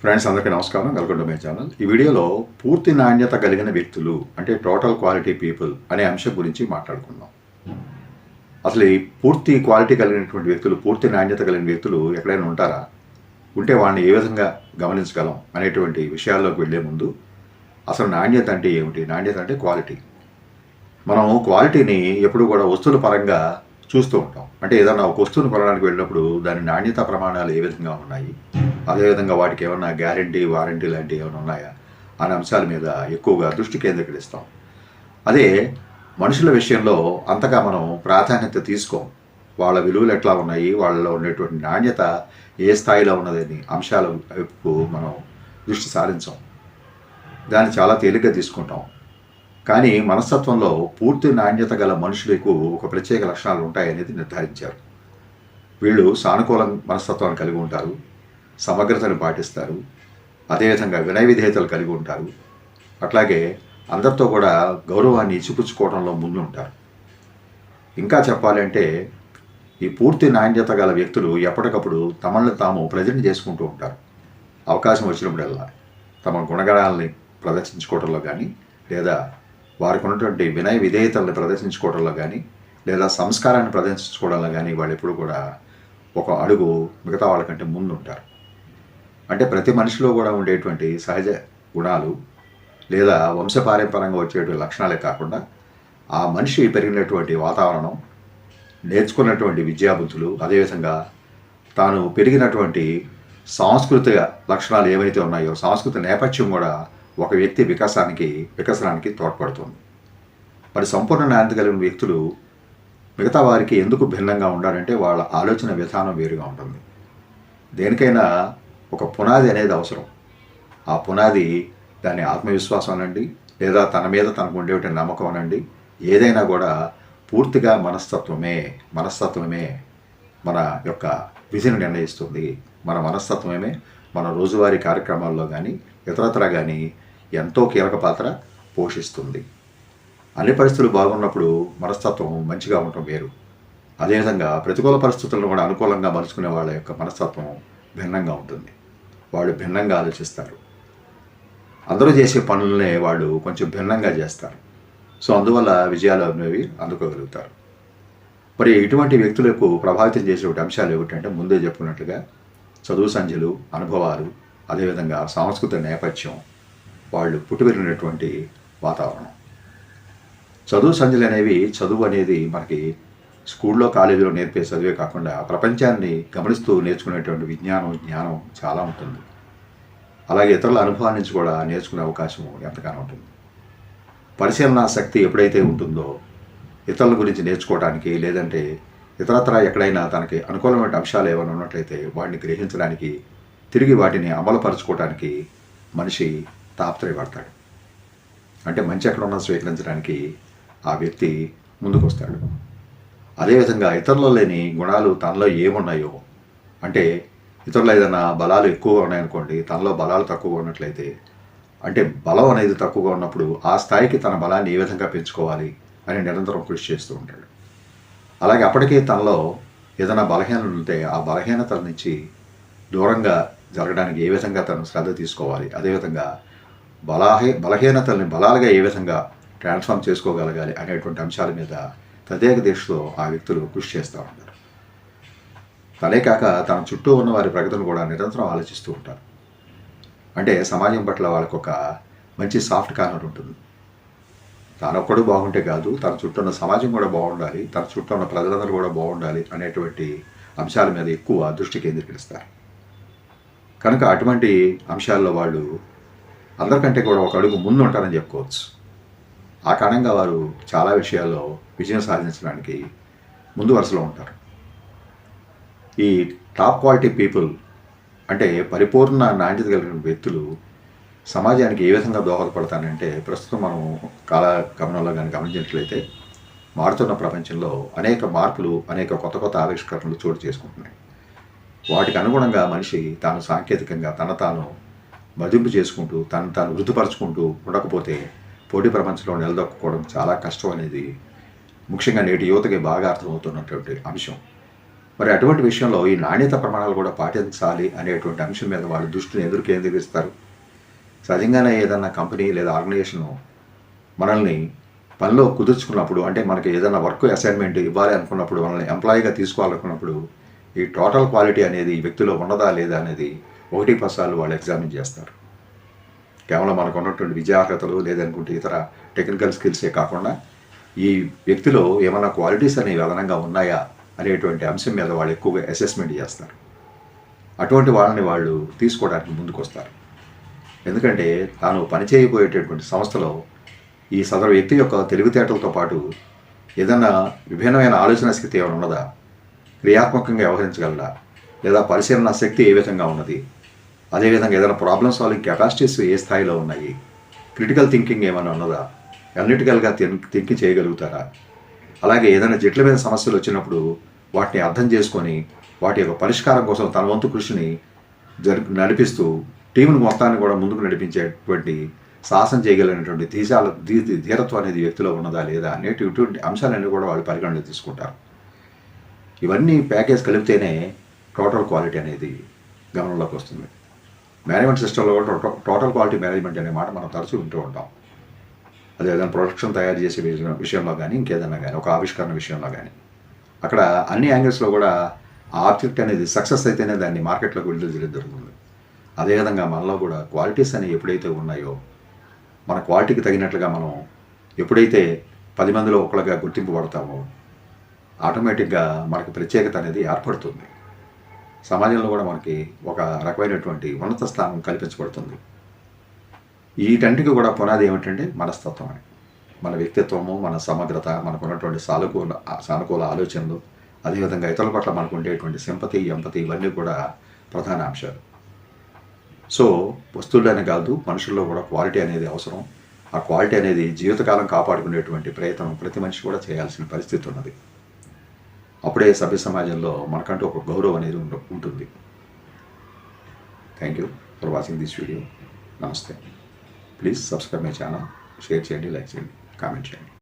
Friends అందరికీ నమస్కారం. Welcome to my channel ఈ వీడియోలో పూర్తి నాణ్యత కలిగిన వ్యక్తులు అంటే టోటల్ క్వాలిటీ పీపుల్ అనే అంశం గురించి మాట్లాడుకుందాం. అసలు ఈ పూర్తి క్వాలిటీ కలిగినటువంటి వ్యక్తులు పూర్తి నాణ్యత కలిగిన వ్యక్తులు ఎక్కడైనా ఉంటారా? ఉంటే వాళ్ళని ఏ విధంగా గమనించగలం అనేటువంటి విషయాల్లోకి వెళ్ళే ముందు అసలు నాణ్యత అంటే ఏమిటి? నాణ్యత అంటే క్వాలిటీ మనం క్వాలిటీని ఎప్పుడు కూడా వస్తువుల పరంగా చూస్తూ ఉంటాం. అంటే ఏదైనా ఒక వస్తువుని కొనడానికి వెళ్ళినప్పుడు దాని నాణ్యత ప్రమాణాలు ఏ విధంగా ఉన్నాయి? అదేవిధంగా వాటికి ఏమైనా గ్యారంటీ వారంటీ లాంటివి ఏమైనా ఉన్నాయా? అనే అంశాల మీద ఎక్కువగా దృష్టి కేంద్రీకరిస్తాం. అదే మనుషుల విషయంలో అంతగా మనం ప్రాధాన్యత తీసుకోం. వాళ్ళ విలువలు ఎట్లా ఉన్నాయి? వాళ్ళలో ఉండేటువంటి నాణ్యత ఏ స్థాయిలో ఉన్నదని అంశాల వైపు మనం దృష్టి సారించాం. దాన్ని చాలా తేలిగ్గా తీసుకుంటాం. కానీ మనస్తత్వంలో పూర్తి నాణ్యత గల మనుషులకు ఒక ప్రత్యేక లక్షణాలు ఉంటాయనేది నిర్ధారించారు. వీళ్ళు సానుకూల మనస్తత్వాన్ని కలిగి ఉంటారు సమగ్రతను పాటిస్తారు అదేవిధంగా వినయ విధేయతలు కలిగి ఉంటారు. అట్లాగే అందరితో కూడా గౌరవాన్ని ఇచ్చిపుచ్చుకోవడంలో ముందు ఉంటారు. ఇంకా చెప్పాలంటే ఈ పూర్తి నాణ్యత గల వ్యక్తులు ఎప్పటికప్పుడు తమల్ని తాము ప్రజెంట్ చేసుకుంటూ ఉంటారు. అవకాశం వచ్చినప్పుడల్లా తమ గుణగణాలని ప్రదర్శించుకోవడంలో కానీ లేదా వారికి ఉన్నటువంటి వినయ విధేయతల్ని ప్రదర్శించుకోవడంలో కానీ లేదా సంస్కారాన్ని ప్రదర్శించుకోవడంలో కానీ వాళ్ళు ఎప్పుడు కూడా ఒక అడుగు మిగతా వాళ్ళకంటే ముందు ఉంటారు. అంటే ప్రతి మనిషిలో కూడా ఉండేటువంటి సహజ గుణాలు లేదా వంశపారంపరంగా వచ్చేటువంటి లక్షణాలే కాకుండా ఆ మనిషి పెరిగినటువంటి వాతావరణం నేర్చుకున్నటువంటి విద్యాబుద్ధులు అదేవిధంగా తాను పెరిగినటువంటి సాంస్కృతిక లక్షణాలు ఏవైతే ఉన్నాయో సాంస్కృతిక నేపథ్యం కూడా ఒక వ్యక్తి వికాసానికి వికసనానికి తోడ్పడుతుంది. మరి సంపూర్ణ నాణ్యత కలిగిన వ్యక్తులు మిగతా వారికి ఎందుకు భిన్నంగా ఉండాలంటే వాళ్ళ ఆలోచన విధానం వేరుగా ఉంటుంది. దేనికైనా ఒక పునాది అనేది అవసరం. ఆ పునాది దాని ఆత్మవిశ్వాసం అనండి లేదా తన మీద తనకు ఉండేటువంటి నమ్మకం అనండి. ఏదైనా కూడా పూర్తిగా మనస్తత్వమే మనస్తత్వమే మన యొక్క విధిని నిర్ణయిస్తుంది. మన మనస్తత్వమే మన రోజువారీ కార్యక్రమాల్లో కానీ ఇతరత్ర కానీ ఎంతో కీలక పాత్ర పోషిస్తుంది. అన్ని పరిస్థితులు బాగున్నప్పుడు మనస్తత్వం మంచిగా ఉండటం వేరు. అదేవిధంగా ప్రతికూల పరిస్థితులను కూడా అనుకూలంగా మలుచుకునే వాళ్ళ యొక్క మనస్తత్వం భిన్నంగా ఉంటుంది. వాళ్ళు భిన్నంగా ఆలోచిస్తారు. అందరూ చేసే పనులనే వాళ్ళు కొంచెం భిన్నంగా చేస్తారు. సో అందువల్ల విజయాలు అనేవి అందుకోగలుగుతారు. మరి ఇటువంటి వ్యక్తులకు ప్రభావితం చేసేటువంటి అంశాలు ఏమిటంటే ముందే చెప్పుకున్నట్లుగా చదువు సంధ్యలు అనుభవాలు అదేవిధంగా సాంస్కృతిక నేపథ్యం వాళ్ళు పుట్టుపెరిగినటువంటి వాతావరణం. చదువు సంధ్యలు అనేవి చదువు అనేది మనకి స్కూల్లో కాలేజీలో నేర్పే చదివే కాకుండా ప్రపంచాన్ని గమనిస్తూ నేర్చుకునేటువంటి విజ్ఞానం జ్ఞానం చాలా ఉంటుంది. అలాగే ఇతరుల అనుభవాల నుంచి కూడా నేర్చుకునే అవకాశం ఎంతగానో ఉంటుంది. పరిశీలన శక్తి ఎప్పుడైతే ఉంటుందో ఇతరుల గురించి నేర్చుకోవడానికి లేదంటే ఇతరత్ర ఎక్కడైనా తనకి అనుకూలమైన అంశాలు ఏమైనా ఉన్నట్లయితే వాటిని గ్రహించడానికి తిరిగి వాటిని అమలుపరచుకోవడానికి మనిషి తాపత్రయపడతాడు. అంటే మంచి ఎక్కడ ఉన్నా స్వీకరించడానికి ఆ వ్యక్తి ముందుకు వస్తాడు అదేవిధంగా ఇతరులలో లేని గుణాలు తనలో ఏమున్నాయో అంటే ఇతరులు ఏదైనా బలాలు ఎక్కువగా ఉన్నాయనుకోండి తనలో బలాలు తక్కువగా ఉన్నట్లయితే అంటే బలం అనేది తక్కువగా ఉన్నప్పుడు ఆ స్థాయికి తన బలాన్ని ఏ విధంగా పెంచుకోవాలి అని నిరంతరం కృషి చేస్తూ ఉంటాడు. అలాగే అప్పటికే తనలో ఏదైనా బలహీనత ఉంటే ఆ బలహీనతల నుంచి దూరంగా జరగడానికి ఏ విధంగా తను శ్రద్ధ తీసుకోవాలి అదేవిధంగా బలాహే బలహీనతల్ని బలాలుగా ఏ విధంగా ట్రాన్స్ఫార్మ్ చేసుకోగలగాలి అనేటువంటి అంశాల మీద ప్రత్యేక దృష్టితో ఆ వ్యక్తులు కృషి చేస్తూ ఉంటారు. తనే కాక తన చుట్టూ ఉన్న వారి ప్రగతిని కూడా నిరంతరం ఆలోచిస్తూ ఉంటారు. అంటే సమాజం పట్ల వాళ్ళకు ఒక మంచి సాఫ్ట్ కార్నర్ ఉంటుంది. తానొక్కడు బాగుంటే కాదు తన చుట్టూ ఉన్న సమాజం కూడా బాగుండాలి తన చుట్టూ ఉన్న ప్రజలందరూ కూడా బాగుండాలి అనేటువంటి అంశాల మీద ఎక్కువ దృష్టి కేంద్రీకరిస్తారు. కనుక అటువంటి అంశాల్లో వాళ్ళు అందరికంటే కూడా ఒక అడుగు ముందు ఉంటారని చెప్పుకోవచ్చు. ఆ కారణంగా వారు చాలా విషయాల్లో విజయం సాధించడానికి ముందు వరుసలో ఉంటారు. ఈ టాప్ క్వాలిటీ పీపుల్ అంటే పరిపూర్ణ నాణ్యత కలిగిన వ్యక్తులు సమాజానికి ఏ విధంగా దోహదపడతానంటే ప్రస్తుతం మనం కాలగమనంలో కానీ గమనించినట్లయితే మారుతున్న ప్రపంచంలో అనేక మార్పులు అనేక కొత్త కొత్త ఆవిష్కరణలు చోటు చేసుకుంటున్నాయి. వాటికి అనుగుణంగా మనిషి తాను సాంకేతికంగా తన తాను మదింపు చేసుకుంటూ తను తాను వృద్ధిపరచుకుంటూ ఉండకపోతే పోటీ ప్రపంచంలో నిలదొక్కుకోవడం చాలా కష్టం అనేది ముఖ్యంగా నేటి యువతకి బాగా అర్థమవుతున్నటువంటి అంశం. మరి అటువంటి విషయంలో ఈ నాణ్యత ప్రమాణాలు కూడా పాటించాలి అనేటువంటి అంశం మీద వాళ్ళు దృష్టిని ఎదురు కేంద్రీకరిస్తారు? సహజంగానే ఏదన్నా కంపెనీ లేదా ఆర్గనైజేషన్ మనల్ని పనిలో కుదుర్చుకున్నప్పుడు అంటే మనకి ఏదైనా వర్క్ అసైన్మెంట్ ఇవ్వాలి అనుకున్నప్పుడు మనల్ని ఎంప్లాయీగా తీసుకోవాలనుకున్నప్పుడు ఈ టోటల్ క్వాలిటీ అనేది ఈ వ్యక్తిలో ఉన్నదా లేదా అనేది ఒకటి పసాలు వాళ్ళు ఎగ్జామిన్ చేస్తారు. కేవలం మనకు ఉన్నటువంటి విద్యార్హతలు లేదనుకుంటే ఇతర టెక్నికల్ స్కిల్సే కాకుండా ఈ వ్యక్తిలో ఏమైనా క్వాలిటీస్ అనేవి అదనంగా ఉన్నాయా అనేటువంటి అంశం మీద వాళ్ళు ఎక్కువగా అసెస్మెంట్ చేస్తారు. అటువంటి వాళ్ళని వాళ్ళు తీసుకోవడానికి ముందుకు వస్తారు ఎందుకంటే తాను పనిచేయబోయేటటువంటి సంస్థలో ఈ సదరు వ్యక్తి యొక్క తెలివితేటలతో పాటు ఏదన్నా విభిన్నమైన ఆలోచన స్థితి ఏమైనా ఉన్నదా? క్రియాత్మకంగా వ్యవహరించగలరా లేదా పరిశీలన శక్తి ఏ విధంగా ఉన్నది? అదేవిధంగా ఏదైనా ప్రాబ్లమ్ సాల్వింగ్ కెపాసిటీస్ ఏ స్థాయిలో ఉన్నాయి? క్రిటికల్ థింకింగ్ ఏమైనా ఉన్నదా? అనలిటికల్గా థింక్ చేయగలుగుతారా? అలాగే ఏదైనా జట్ల మీద సమస్యలు వచ్చినప్పుడు వాటిని అర్థం చేసుకొని వాటి యొక్క పరిష్కారం కోసం తన వంతు కృషిని జరి నడిపిస్తూ టీంను మొత్తాన్ని కూడా ముందుకు నడిపించేటువంటి సాహసం చేయగలిగినటువంటి తీసాల ధీ ధీరత్వం అనేది వ్యక్తిలో ఉన్నదా లేదా అనేటువంటి అంశాలన్నీ కూడా వాళ్ళు పరిగణలో తీసుకుంటారు. ఇవన్నీ ప్యాకేజ్ కలిపితేనే టోటల్ క్వాలిటీ అనేది గమనంలోకి వస్తుంది. మేనేజ్మెంట్ సిస్టంలో కూడా టోటల్ క్వాలిటీ మేనేజ్మెంట్ అనే మాట మనం తరచూ వింటూ ఉంటాం. అదే ఏదైనా ప్రొడక్షన్ తయారు చేసే విషయం- విషయంలో కానీ ఇంకేదైనా కానీ ఒక ఆవిష్కరణ విషయంలో కానీ అక్కడ అన్ని యాంగిల్స్లో కూడా ఆ ఆబ్జెక్ట్ అనేది సక్సెస్ అయితేనే దాన్ని మార్కెట్లోకి విడుదల చేయడం జరుగుతుంది. అదేవిధంగా మనలో కూడా క్వాలిటీస్ అనేవి ఎప్పుడైతే ఉన్నాయో మన క్వాలిటీకి తగినట్లుగా మనం ఎప్పుడైతే పది మందిలో ఒకళ్ళగా గుర్తింపు పడతామో ఆటోమేటిక్గా మనకు ప్రత్యేకత అనేది ఏర్పడుతుంది. సమాజంలో కూడా మనకి ఒక రకమైనటువంటి ఉన్నత స్థానం కల్పించబడుతుంది. వీటన్నిటికీ కూడా పునాది ఏమిటంటే మనస్తత్వం అని. మన వ్యక్తిత్వము మన సమగ్రత మనకున్నటువంటి సానుకూల సానుకూల ఆలోచనలు అదేవిధంగా ఇతరుల పట్ల మనకు ఉండేటువంటి సింపతి ఎంపతి ఇవన్నీ కూడా ప్రధాన అంశాలు. సో వస్తువులనే కాదు మనుషుల్లో కూడా క్వాలిటీ అనేది అవసరం. ఆ క్వాలిటీ అనేది జీవితకాలం కాపాడుకునేటువంటి ప్రయత్నం ప్రతి మనిషి కూడా చేయాల్సిన పరిస్థితి ఉన్నది. అప్పుడే సభ్య సమాజంలో మనకంటూ ఒక గౌరవం అనేది ఉంటుంది. Thank you for watching this video నమస్తే please subscribe my channel share చేయండి లైక్ చేయండి కామెంట్ చేయండి.